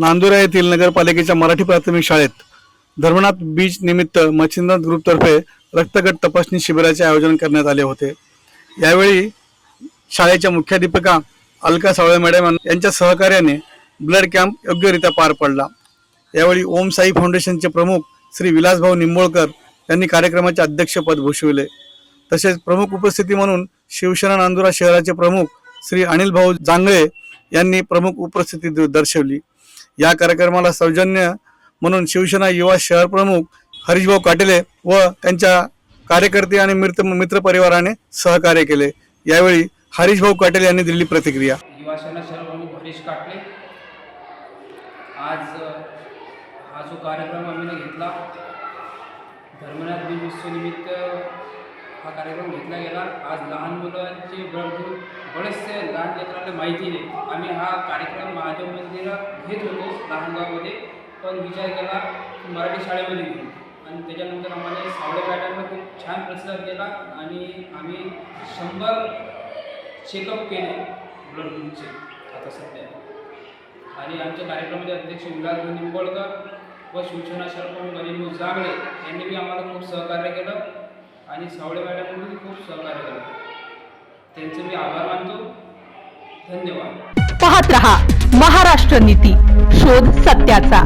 नांदुरा येथील नगरपालिकेच्या मराठी प्राथमिक शाळेत धर्मनाथ बीच निमित्त मच्छिंद्रनाथ ग्रुपतर्फे रक्तगट तपासणी शिबिराचे आयोजन करण्यात आले होते. यावेळी शाळेच्या मुख्याध्यापिका अलका सावळे मॅडम यांच्या सहकार्याने ब्लड कॅम्प योग्यरित्या पार पडला. यावेळी ओम साई फाउंडेशनचे प्रमुख श्री विलासभाऊ निंबोळकर यांनी कार्यक्रमाचे अध्यक्षपद भूषविले. तसेच प्रमुख उपस्थिती म्हणून शिवसेना नांदुरा शहराचे प्रमुख श्री अनिल भाऊ जांगळे यांनी प्रमुख उपस्थिती द- दर्शवली. या कार्यक्रमाला सौजन्य म्हणून शिवसेना युवा शहर प्रमुख हरीशभाऊ काटेले व त्यांच्या कार्यकर्ते आणि मित्र मित्रपरिवाराने सहकार्य केले. यावेळी हरीशभाऊ काटेले यांनी दिलेली प्रतिक्रिया. युवासेना प्रमुख हरीश काटले. आज हा जो कार्यक्रम आम्ही घेतला धर्मनाथ दिन उत्सवनिमित्त हा कार्यक्रम घेतला गेला. आज लहान मुलांचे ब्लड बरेचसे लहान लेकरांना माहिती नाही. आम्ही हा कार्यक्रम महादेव मंदिरात घेत होतो लहान गावामध्ये. पण विचार केला की मराठी शाळेमध्ये घेऊ. आणि त्याच्यानंतर आम्हाला सावळे पॅटर्नला खूप छान प्रतिसाद केला आणि आम्ही शंभर चेकअप केले ब्लड ग्रुपचे आता सध्या. आणि आमच्या कार्यक्रमाचे अध्यक्ष विलास निंबोळकर व शिवसेना शरपण गरीब जागळे यांनी बी आम्हाला खूप सहकार्य केलं. आणि सावळे मॅडमनी खूप सहकार्य केलं त्यांचे मी आभार मानतो. धन्यवाद. पाहत रहा महाराष्ट्र नीती. शोध सत्याचा.